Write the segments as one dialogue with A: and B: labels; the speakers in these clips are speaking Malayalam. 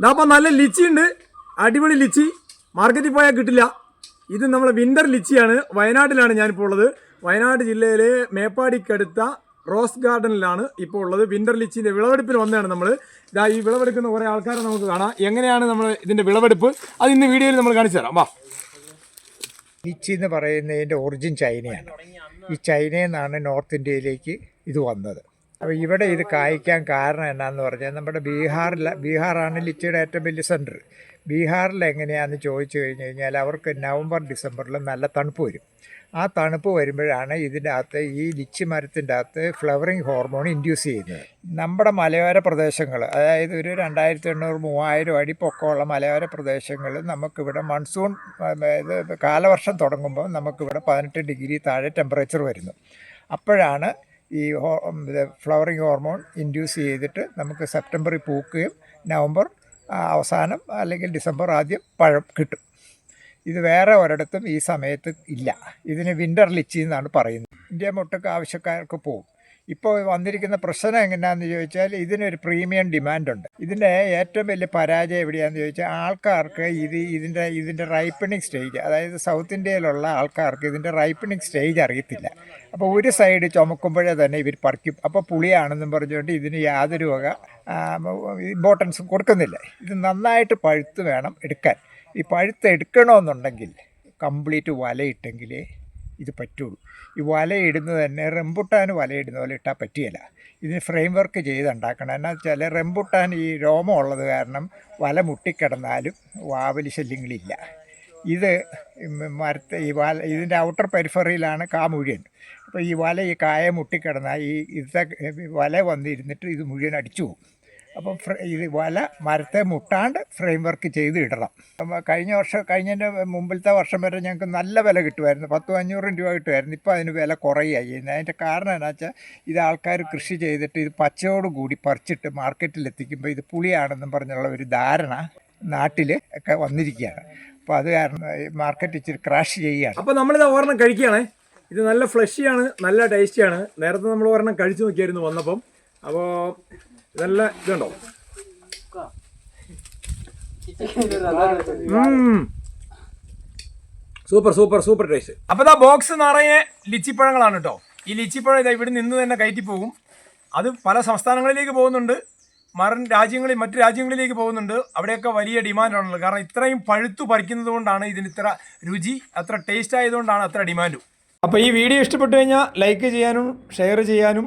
A: ഇതാ അപ്പം നല്ല ലിച്ചി ഉണ്ട് അടിപൊളി ലിച്ചി. മാർക്കറ്റിൽ പോയാൽ കിട്ടില്ല. ഇത് നമ്മളെ വിന്റർ ലിച്ചിയാണ്. വയനാട്ടിലാണ് ഞാനിപ്പോൾ ഉള്ളത്. വയനാട് ജില്ലയിലെ മേപ്പാടിക്കടുത്ത റോസ് ഗാർഡനിലാണ് ഇപ്പോൾ ഉള്ളത്. വിന്റർ ലിച്ചിന്റെ വിളവെടുപ്പിൽ വന്നതാണ് നമ്മൾ ഇതാ ഈ വിളവെടുക്കുന്ന കുറേ ആൾക്കാരെ നമുക്ക് കാണാം. എങ്ങനെയാണ് നമ്മൾ ഇതിന്റെ വിളവെടുപ്പ്? അത് ഇന്ന് വീഡിയോയിൽ നമ്മൾ കാണിച്ചു തരാം. വാ.
B: ലിച്ചി എന്ന് പറയുന്നതിന്റെ ഒറിജിൻ ചൈനയാണ്. ഈ ചൈനയിൽ നിന്നാണ് നോർത്ത് ഇന്ത്യയിലേക്ക് ഇത് വന്നത്. അപ്പോൾ ഇവിടെ ഇത് കായ്ക്കാൻ കാരണം എന്നാന്ന് പറഞ്ഞാൽ നമ്മുടെ ബീഹാറിൽ ബീഹാറാണ് ലിച്ചിയുടെ ഏറ്റവും വലിയ സെന്റർ. ബീഹാറിൽ എങ്ങനെയാണെന്ന് ചോദിച്ചു കഴിഞ്ഞ് കഴിഞ്ഞാൽ അവർക്ക് നവംബർ ഡിസംബറിൽ നല്ല തണുപ്പ് വരും. ആ തണുപ്പ് വരുമ്പോഴാണ് ഇതിന്റെ അകത്ത് ഈ ലിച്ചി മരത്തിന്റെ അകത്ത് ഫ്ലവറിങ് ഹോർമോൺ ഇൻഡ്യൂസ് ചെയ്യുന്നത്. നമ്മുടെ മലയോര പ്രദേശങ്ങൾ അതായത് ഒരു രണ്ടായിരത്തി എണ്ണൂറ് മൂവായിരം അടി പൊക്കമുള്ള മലയോര പ്രദേശങ്ങളിൽ നമുക്കിവിടെ മൺസൂൺ അതായത് കാലവർഷം തുടങ്ങുമ്പോൾ നമുക്കിവിടെ പതിനെട്ട് ഡിഗ്രി താഴെ ടെമ്പറേച്ചർ വരുന്നു. അപ്പോഴാണ് ഈ ഫ്ലവറിങ് ഹോർമോൺ ഇൻഡ്യൂസ് ചെയ്തിട്ട് നമുക്ക് സെപ്റ്റംബറിൽ പൂക്കുകയും നവംബർ അവസാനം അല്ലെങ്കിൽ ഡിസംബർ ആദ്യം പഴം കിട്ടും. ഇത് വേറെ ഒരിടത്തും ഈ സമയത്ത് ഇല്ല. ഇതിന് വിന്റർ ലിച്ചി എന്നാണ് പറയുന്നത്. ഇന്ത്യ മുട്ടക്ക് ആവശ്യക്കാർക്ക് പോകും ഇപ്പോൾ വന്നിരിക്കുന്ന പ്രശ്നം എങ്ങനെയാണെന്ന് ചോദിച്ചാൽ ഇതിനൊരു പ്രീമിയം ഡിമാൻഡുണ്ട്. ഇതിന്റെ ഏറ്റവും വലിയ പരാജയം എവിടെയാണെന്ന് ചോദിച്ചാൽ ആൾക്കാർക്ക് ഇത് ഇതിന്റെ ഇതിന്റെ റൈപ്പണിങ് സ്റ്റേജ് അതായത് സൗത്ത് ഇന്ത്യയിലുള്ള ആൾക്കാർക്ക് ഇതിന്റെ റൈപ്പണിങ് സ്റ്റേജ് അറിയത്തില്ല. അപ്പോൾ ഒരു സൈഡ് ചുമക്കുമ്പോഴേ തന്നെ ഇവർ പറിക്കും. അപ്പോൾ പുളിയാണെന്നും പറഞ്ഞുകൊണ്ട് ഇതിന് യാതൊരു വക ഇമ്പോർട്ടൻസും കൊടുക്കുന്നില്ല. ഇത് നന്നായിട്ട് പഴുത്ത് വേണം എടുക്കാൻ. ഈ പഴുത്ത് എടുക്കണമെന്നുണ്ടെങ്കിൽ കംപ്ലീറ്റ് വലയിട്ടെങ്കിലേ ഇത് പറ്റുള്ളൂ. ഈ വലയിടുന്നത് തന്നെ റെമ്പുട്ടാൻ വലയിടുന്ന പോലെ ഇട്ടാൽ പറ്റിയല്ല. ഇതിന് ഫ്രെയിം വർക്ക് ചെയ്തുണ്ടാക്കണം. എന്നാ വെച്ചാൽ റെമ്പുട്ടാൻ ഈ രോമം ഉള്ളത് കാരണം വല മുട്ടിക്കിടന്നാലും വാവലി ശല്യങ്ങളില്ല. ഇത് മരത്തെ ഈ വല ഇതിന്റെ ഔട്ടർ പെരിഫറിയിലാണ് കാ മുഴുവൻ. അപ്പോൾ ഈ വല ഈ കായ മുട്ടിക്കിടന്നാൽ ഈ ഇത് വല വന്നിരുന്നിട്ട് ഇത് മുഴുവൻ അടിച്ചു പോകും. അപ്പം ഇത് വല മരത്തെ മുട്ടാണ്ട് ഫ്രെയിം വർക്ക് ചെയ്ത് ഇടണം. കഴിഞ്ഞ വർഷം കഴിഞ്ഞതിന്റെ മുമ്പിലത്തെ വർഷം വരെ ഞങ്ങൾക്ക് നല്ല വില കിട്ടുമായിരുന്നു. പത്തും അഞ്ഞൂറും രൂപ കിട്ടുമായിരുന്നു. ഇപ്പോൾ അതിന് വില കുറയായി. അതിന്റെ കാരണം എന്താ വെച്ചാൽ ഇത് ആൾക്കാർ കൃഷി ചെയ്തിട്ട് ഇത് പച്ചയോട് കൂടി പറിച്ചിട്ട് മാർക്കറ്റിൽ എത്തിക്കുമ്പോൾ ഇത് പുളിയാണെന്നും പറഞ്ഞുള്ള ഒരു ധാരണ നാട്ടിൽ ഒക്കെ വന്നിരിക്കുകയാണ്. അപ്പോൾ അത് കാരണം മാർക്കറ്റ് ഇച്ചിരി ക്രാഷ് ചെയ്യുകയാണ്.
A: അപ്പോൾ നമ്മളിത് ഒരെണ്ണം കഴിക്കുകയാണ്. ഇത് നല്ല ഫ്ലഷിയാണ് നല്ല ടേസ്റ്റിയാണ്. നേരത്തെ നമ്മൾ ഒരെണ്ണം കഴിച്ചു നോക്കിയായിരുന്നു വന്നപ്പം. അപ്പോൾ നല്ല ഇതുണ്ടോ? Super super super taste. അപ്പൊ ഇതാ ബോക്സ് നിറയെ ലിച്ചിപ്പഴങ്ങളാണ് കേട്ടോ ഈ ലിച്ചിപ്പഴം ഇതാ ഇവിടെ നിന്ന് തന്നെ കയറ്റി പോകും. അത് പല സംസ്ഥാനങ്ങളിലേക്ക് പോകുന്നുണ്ട്. മറൻ രാജ്യങ്ങളിൽ മറ്റു രാജ്യങ്ങളിലേക്ക് പോകുന്നുണ്ട്. അവിടെയൊക്കെ വലിയ ഡിമാൻഡാണുള്ളത്. കാരണം ഇത്രയും പഴുത്തു പറിക്കുന്നത് കൊണ്ടാണ് ഇതിന് ഇത്ര രുചി അത്ര ടേസ്റ്റ് ആയതുകൊണ്ടാണ് അത്ര ഡിമാൻഡും. അപ്പോൾ ഈ വീഡിയോ ഇഷ്ടപ്പെട്ടു കഴിഞ്ഞാൽ ലൈക്ക് ചെയ്യാനും ഷെയർ ചെയ്യാനും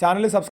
A: ചാനൽ സബ്സ്ക്രൈബ്